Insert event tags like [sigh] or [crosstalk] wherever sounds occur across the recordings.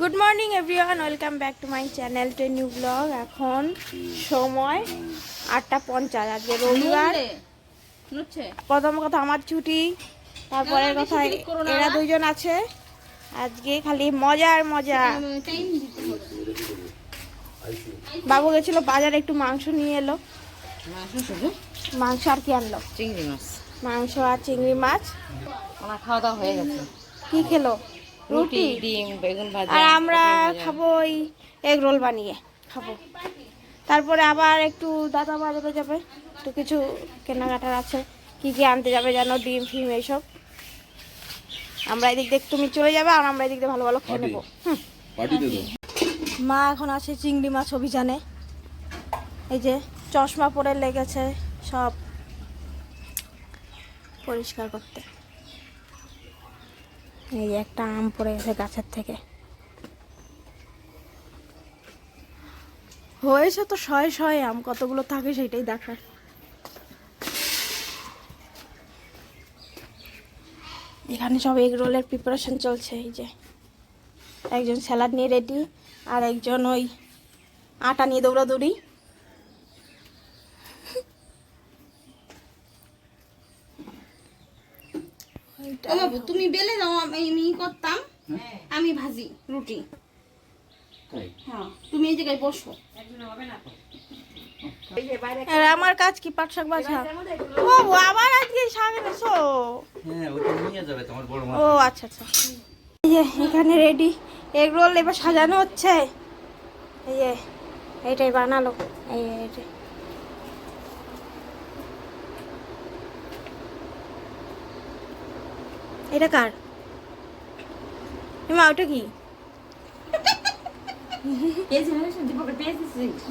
Good morning everyone welcome back to my channel to new blog এখন সময় আটটা পঞ্চাশ আজকে রবিবার। প্রথম কথা আমার ছুটি তারপরে না, না, কথা এরা দুইজন আছে। আজকে খালি মজার মজা। বাবু গেছিল বাজারে একটু মাংস নিয়ে এলো। মাংস আর কি আনলো? চিংড়ি মাছ। মাংস আর চিংড়ি মাছ। খাওয়া দাওয়া হয়ে গেছে। কি খেলো? রুটি ডিম বেগুন ভাজা আর আমরা খাব ওই এগ রোল বানিয়ে খাব। তারপরে আবার একটু দাদা বাজারে যাবে একটু কিছু কেনাকাটার আছে কি কি আনতে যাবে জানো ডিম ফিম এইসব। আমরা এদিক দিয়ে তুমি চলে যাবে আর আমরা এদিক দিয়ে ভালো ভালো খেয়ে নেব। তো। মা এখন আছে চিংড়ি মাছ অভিযানে। এই যে চশমা পরে লেগেছে সব পরিষ্কার করতে। এই একটা আম পড়ে গেছে গাছের থেকে। হয়েছে তো শয়ে শয়ে আম কতগুলো থাকে সেটাই দেখার। এখানে সব এগ রোলের প্রিপারেশন চলছে এই যে। একজন স্যালাড নিয়ে রেডি আর একজন ওই আটা নিয়ে দৌড়াদৌড়ি। বাবু, তুমি বেলে দাও আমি করতাম। আমি ভাজি রুটি। হ্যাঁ তুমি এই জায়গায় বসো। আর আমার কাজ কি পাট শাক বাছা ও আবার আজকে শাক এনেছো হ্যাঁ ও আচ্ছা আচ্ছা। এই যে এখানে রেডি এগ রোল এবার সাজানো হচ্ছে। এই যে এইটাই বানালো। এই যে, এইটাই এটা কার? মা ওটা কি?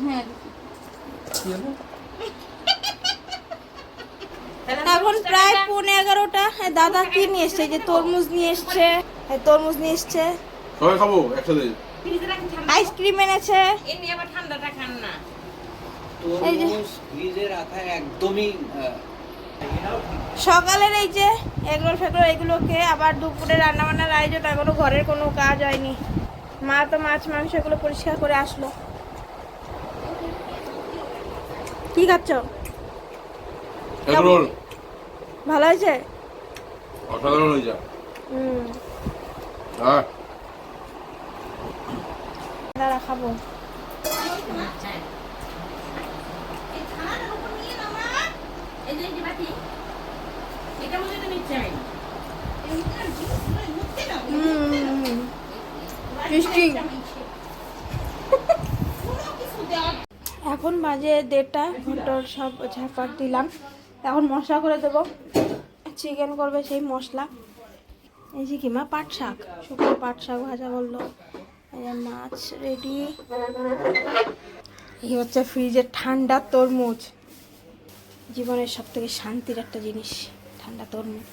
হ্যাঁ। এখন প্রায় পৌনে এগারোটা। হ্যাঁ, দাদা কি নিয়ে এসছে? যে তরমুজ নিয়ে এসছে। এই তরমুজ নিয়ে এসছে। সবাই খাব একসাথে? আইসক্রিম এনেছে। এমনি ঠান্ডাটা খান না। এই যে। তরমুজ ফ্রিজে রাখা একদমই সকালের এই যে এগরোল ফেগরোল এগুলোকে আবার দুপুরে রান্না বান্নার আয়োজন এখনও ঘরের কোনো কাজ হয়নি। মা তো মাছ মাংস এগুলো পরিষ্কার করে আসলো। কি খাচ্ছ? ভালো হয়েছে? অসাধারণ হয়ে হুম। হ্যাঁ দাঁড়া খাব এই যে এই যে বাটি এটা মধ্যে তো নিচ্ছে আমি হুম মিষ্টি এখন বাজে দেড়টা ঘণ্টার সব ঝাপাট দিলাম। এখন মশলা করে দেবো। চিকেন করবে সেই মশলা। এই যে কি মা পাট শাক। শুকনো পাট শাক ভাজা বলল। মাছ রেডি এই হচ্ছে ফ্রিজের ঠান্ডা তরমুজ। জীবনের সব থেকে শান্তির একটা জিনিস। ঠান্ডা তরমুজ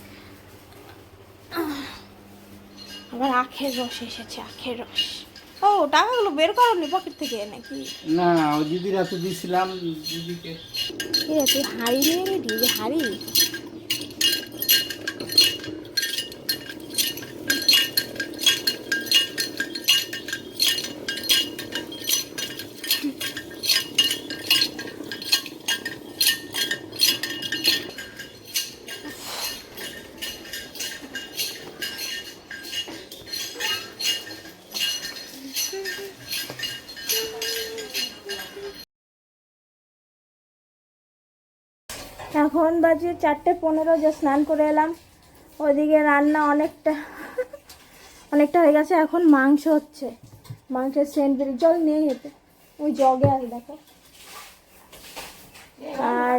আবার আখের রস এসেছে আখের রস। ও টাকাগুলো বের করনি পকেট থেকে নাকি? না ও দিদির হাতে দিয়েছিলাম দিদিকে। তুই হাড়ি নিয়ে নিবি? যে হাড়ি? এখন বাজে চারটে পনেরো যে স্নান করে এলাম। ওইদিকে রান্না অনেকটা অনেকটা হয়ে গেছে এখন মাংস হচ্ছে। মাংসের সেন্ট বেরিয়ে জল নিয়ে যেতে ওই জগে আছে দেখো। আর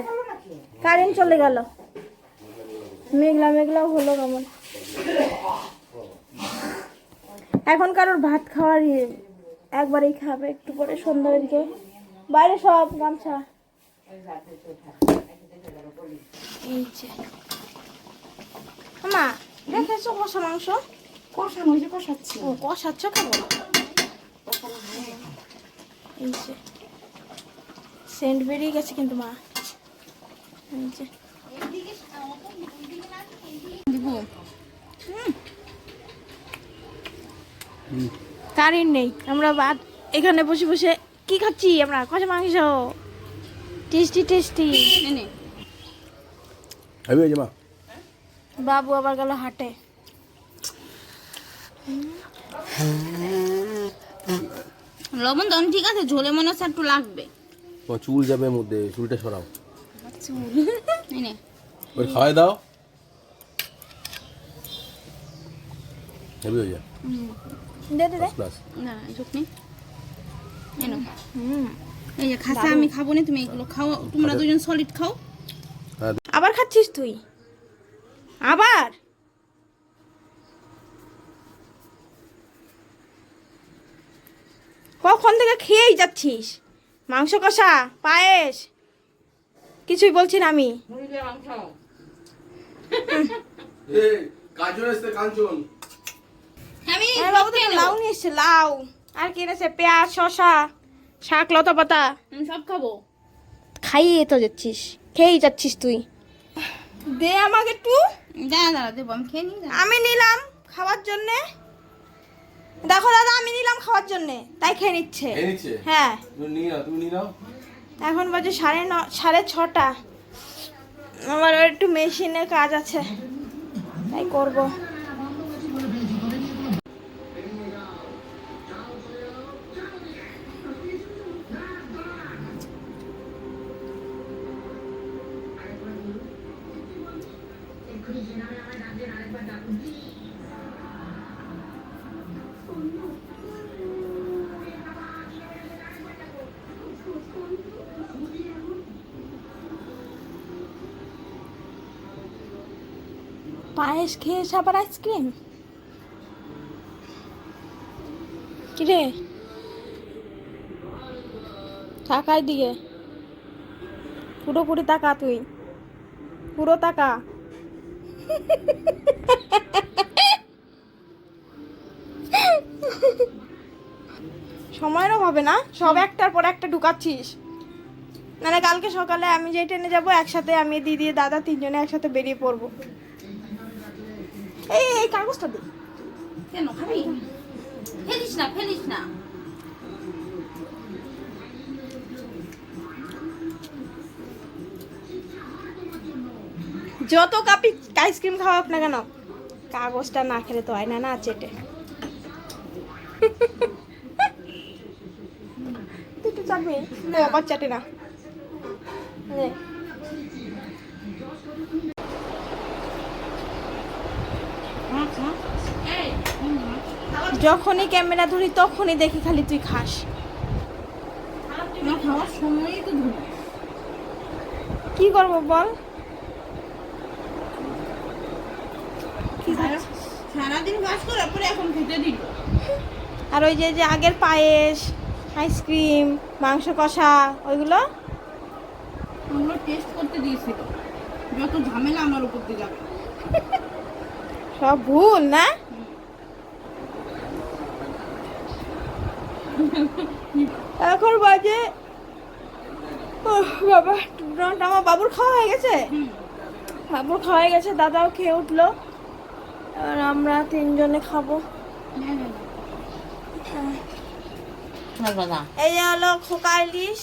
কারেন্ট চলে গেল। মেঘলা মেঘলাও হলো কেমন এখন কারোর ভাত খাওয়ার ইয়ে, একবারেই খাবে একটু পরে সন্ধ্যার দিকে বাইরে সব গামছা। এই যে। মা দেখেছ কষা মাংস? কষা মজা কষাচ্ছি। ও কষাচ্ছ কেমন এই যে। সেন্ট বেরিয়ে গেছে কিন্তু মা। এই যে। কারেন্ট নেই। আমরা বাদ এখানে বসে বসে কি খাচ্ছি আমরা? কষা মাংস। Tasty tasty. নে নে। হেভি হয়েছে মা। বাবু আবার গেল হাটে। লবণ তখন ঠিক আছে ঝোলে মনে হচ্ছে একটু লাগবে। চুল যাবে মধ্যে চুলটা সরাও। নে নে। ওই খাওয়াই দাও। হেভি হয়ে যায়। দে দে দে। না না ঝোঁক নেই এই নাও। হুম। এই যে খাসা আমি খাব না তুমি এগুলো খাও তোমরা দুজন সলিড খাও। আবার খাচ্ছিস তুই? আবার? কখন থেকে খেয়েই যাচ্ছিস? মাংস কষা পায়েস? কিছুই বলছি না আমি। [laughs] হ্যাঁ বাবু তো লাউ নিয়ে এসছে লাউ। আর কি এনেছে? পেঁয়াজ শশা শাক লতা পাতা। আমি সব খাব। খাইয়ে তো যাচ্ছিস খেয়েই যাচ্ছিস তুই। দে আমাকে একটু। দাঁড়া দাঁড়া দেবো আমি খেয়ে নিই আমি নিলাম খাওয়ার জন্যে। দেখো দাদা আমি নিলাম খাওয়ার জন্যে তাই খেয়ে নিচ্ছে। হ্যাঁ। এখন বাজে সাড়ে ন সাড়ে ছটা। আমার একটু মেশিনে কাজ আছে তাই করব। পায়েস খেয়েছে আবার আইসক্রিম? কিরে? তাকাই দিয়ে পুরোপুরি তাকা তুই। পুরো তাকা। সময়েরও হবে না। সব একটার পর একটা ঢুকাচ্ছিস। মানে কালকে সকালে আমি যে ট্রেনে যাব একসাথে আমি দিদি দাদা তিনজনে একসাথে বেরিয়ে পড়ব। এই এই কাগজটা দে। কেন খাবি? ফেলিস না ফেলিস না। যত কাপি আইসক্রিম খাওয়াক না কেন? কাগজটা না খেলে তো হয় না না চেটে। তুই চাটবি? চাটে না। যখনই ক্যামেরা ধরি তখনই দেখি খালি তুই খাস। কি করব বল কি খাচ্ছিস? সারাদিন কাজ করার পরে এখন খেতে দিল আর ওই যে যে আগের পায়েস আইসক্রিম মাংস কষা ওইগুলো? ওগুলো টেস্ট করতে দিয়েছিল। যত ঝামেলা আমার উপর দিয়ে যাবে। সব ভুল না? এখন বাজে বাবা আমার বাবুর খাওয়া হয়ে গেছে? বাবুর খাওয়া হয়ে গেছে দাদাও খেয়ে উঠল। আর আমরা তিনজনে খাব। এই যে হলো খোকা ইলিশ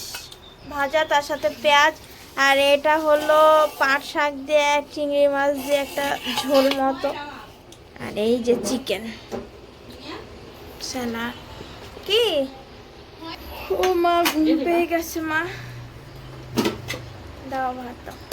ভাজা তার সাথে পেঁয়াজ আর এটা হলো পাট শাক দিয়ে চিংড়ি মাছ দিয়ে একটা ঝোল মতো। আর এই যে চিকেন। স্যালাড কি? ও মা ঘুম পেয়ে গেছে মা। দাও ভাত দাও